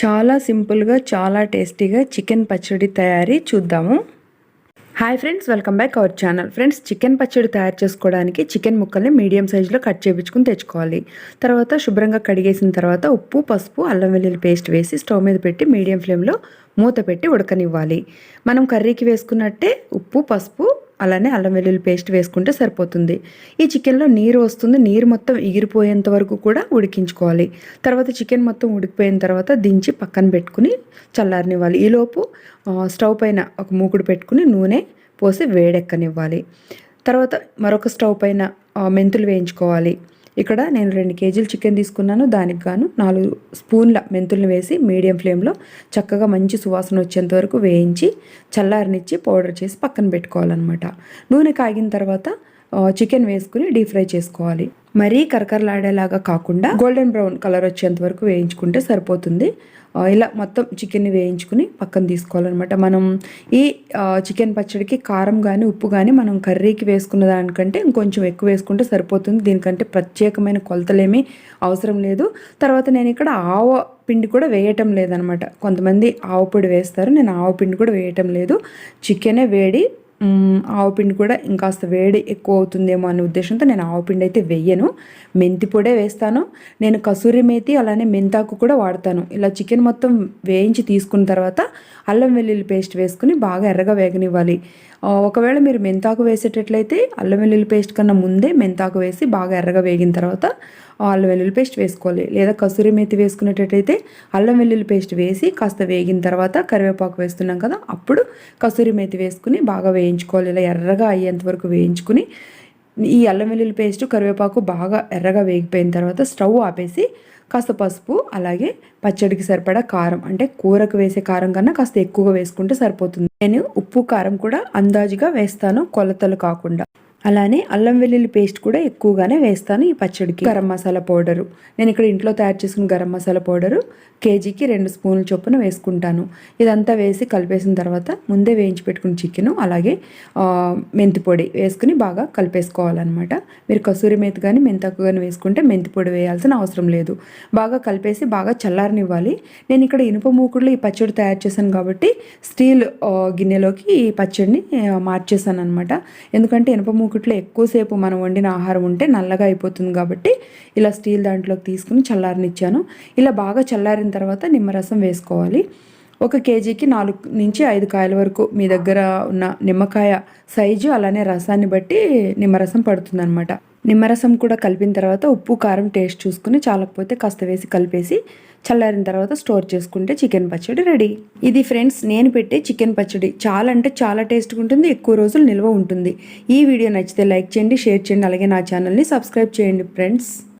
చాలా సింపుల్గా చాలా టేస్టీగా చికెన్ పచ్చడి తయారీ చూద్దాము. Hi friends welcome back our channel. Friends chicken పచ్చడి తయారు చేసుకోవడానికి చికెన్ ముక్కల్ని మీడియం సైజులో కట్ చేయించుకుని తెచ్చుకోవాలి. తర్వాత శుభ్రంగా కడిగేసిన తర్వాత ఉప్పు పసుపు అల్లం వెల్లుల్లి పేస్ట్ వేసి స్టవ్ మీద పెట్టి మీడియం ఫ్లేమ్లో మూత పెట్టి ఉడకనివ్వాలి. మనం కర్రీకి వేసుకున్నట్టే ఉప్పు పసుపు అలానే అల్లం వెల్లుల్లి పేస్ట్ వేసుకుంటే సరిపోతుంది. ఈ చికెన్లో నీరు వస్తుంది. నీరు మొత్తం ఎగిరిపోయేంత వరకు కూడా ఉడికించుకోవాలి. తర్వాత చికెన్ మొత్తం ఉడికిపోయిన తర్వాత దించి పక్కన పెట్టుకుని చల్లారనివ్వాలి. ఈలోపు స్టవ్ పైన ఒక మూకుడు పెట్టుకుని నూనె పోసి వేడెక్కనివ్వాలి. తర్వాత మరొక స్టవ్ పైన మెంతులు వేయించుకోవాలి. ఇక్కడ నేను రెండు కేజీలు చికెన్ తీసుకున్నాను. దానికి గాను నాలుగు స్పూన్ల మెంతుల్ని వేసి మీడియం ఫ్లేమ్లో చక్కగా మంచి సువాసన వచ్చేంత వరకు వేయించి చల్లారనిచ్చి పౌడర్ చేసి పక్కన పెట్టుకోవాలన్నమాట. నూనె కాగిన తర్వాత చికెన్ వేసుకుని డీప్ ఫ్రై చేసుకోవాలి. మరీ కరకరలాడేలాగా కాకుండా గోల్డెన్ బ్రౌన్ కలర్ వచ్చేంత వరకు వేయించుకుంటే సరిపోతుంది. ఇలా మొత్తం చికెన్ని వేయించుకుని పక్కన తీసుకోవాలన్నమాట. మనం ఈ చికెన్ పచ్చడికి కారం కానీ ఉప్పు కానీ మనం కర్రీకి వేసుకున్న దానికంటే ఇంకొంచెం ఎక్కువ వేసుకుంటే సరిపోతుంది. దీనికంటే ప్రత్యేకమైన కొలతలేమీ అవసరం లేదు. తర్వాత నేను ఇక్కడ ఆవ పిండి కూడా వేయటం లేదనమాట కొంతమంది ఆవు పొడి వేస్తారు. నేను ఆవు పిండి కూడా వేయటం లేదు. చికెనే వేడి ఆవపిండి కూడా ఇంకాస్త వేడి ఎక్కువ అవుతుందేమో అనే ఉద్దేశంతో నేను ఆవు పిండి అయితే వెయ్యను మెంతి పొడే వేస్తాను. నేను కసూరి మేతి అలానే మెంతాకు కూడా వాడతాను. ఇలా చికెన్ మొత్తం వేయించి తీసుకున్న తర్వాత అల్లం వెల్లుల్లి పేస్ట్ వేసుకుని బాగా ఎర్రగా వేగనివ్వాలి. ఒకవేళ మీరు మెంతాకు వేసేటట్లయితే అల్లం వెల్లుల్లి పేస్ట్ కన్నా ముందే మెంతాకు వేసి బాగా ఎర్రగా వేగిన తర్వాత అల్లం వెల్లుల్లి పేస్ట్ వేసుకోవాలి. లేదా కసూరి మేతి వేసుకునేటట్టయితే అల్లం వెల్లుల్లి పేస్ట్ వేసి కాస్త వేగిన తర్వాత కరివేపాకు వేస్తున్నాం కదా అప్పుడు కసూరి మేతి వేసుకుని బాగా వేయించుకోవాలి. ఇలా ఎర్రగా అయ్యేంత వరకు వేయించుకుని ఈ అల్లం వెల్లుల్లి పేస్ట్ కరివేపాకు బాగా ఎర్రగా వేగిపోయిన తర్వాత స్టవ్ ఆపేసి కాస్త పసుపు అలాగే పచ్చడికి సరిపడా కారం అంటే కూరకు వేసే కారం కన్నా కాస్త ఎక్కువగా వేసుకుంటే సరిపోతుంది. నేను ఉప్పు కారం కూడా అందాజుగా వేస్తాను కొలతలు కాకుండా. అలానే అల్లం వెల్లుల్లి పేస్ట్ కూడా ఎక్కువగానే వేస్తాను ఈ పచ్చడికి. గరం మసాలా పౌడరు. నేను ఇక్కడ ఇంట్లో తయారు చేసుకున్న గరం మసాలా పౌడరు కేజీకి రెండు స్పూన్ల చొప్పున వేసుకుంటాను. ఇదంతా వేసి కలిపేసిన తర్వాత ముందే వేయించి పెట్టుకున్న చికెన్ అలాగే మెంతి పొడి వేసుకుని బాగా కలిపేసుకోవాలన్నమాట. మీరు కసూరి మేతి కానీ మెంతాకు కానీ వేసుకుంటే మెంతి పొడి వేయాల్సిన అవసరం లేదు. బాగా కలిపేసి బాగా చల్లారనివ్వాలి. నేను ఇక్కడ ఇనుప మూకుడులో ఈ పచ్చడి తయారు చేశాను కాబట్టి స్టీల్ గిన్నెలోకి ఈ పచ్చడిని మార్చేసాను అనమాట ఎందుకంటే ఇనుప మూకుట్లో ఎక్కువసేపు మనం వండిన ఆహారం ఉంటే నల్లగా అయిపోతుంది కాబట్టి ఇలా స్టీల్ దాంట్లోకి తీసుకుని చల్లారనిచ్చాను. ఇలా బాగా చల్లారిన తర్వాత నిమ్మరసం వేసుకోవాలి. ఒక కేజీకి నాలుగు నుంచి ఐదు కాయల వరకు మీ దగ్గర ఉన్న నిమ్మకాయ సైజు అలానే రసాన్ని బట్టి నిమ్మరసం పడుతుందన్నమాట. నిమ్మరసం కూడా కలిపిన తర్వాత ఉప్పు కారం టేస్ట్ చూసుకుని చాలకపోతే కాస్త వేసి కలిపేసి చల్లారిన తర్వాత స్టోర్ చేసుకుంటే చికెన్ పచ్చడి రెడీ. ఇది ఫ్రెండ్స్ నేను పెట్టే చికెన్ పచ్చడి. చాలా అంటే చాలా టేస్ట్గా ఉంటుంది ఎక్కువ రోజులు నిల్వ ఉంటుంది. ఈ వీడియో నచ్చితే లైక్ చేయండి షేర్ చేయండి అలాగే నా ఛానల్ని సబ్స్క్రైబ్ చేయండి ఫ్రెండ్స్.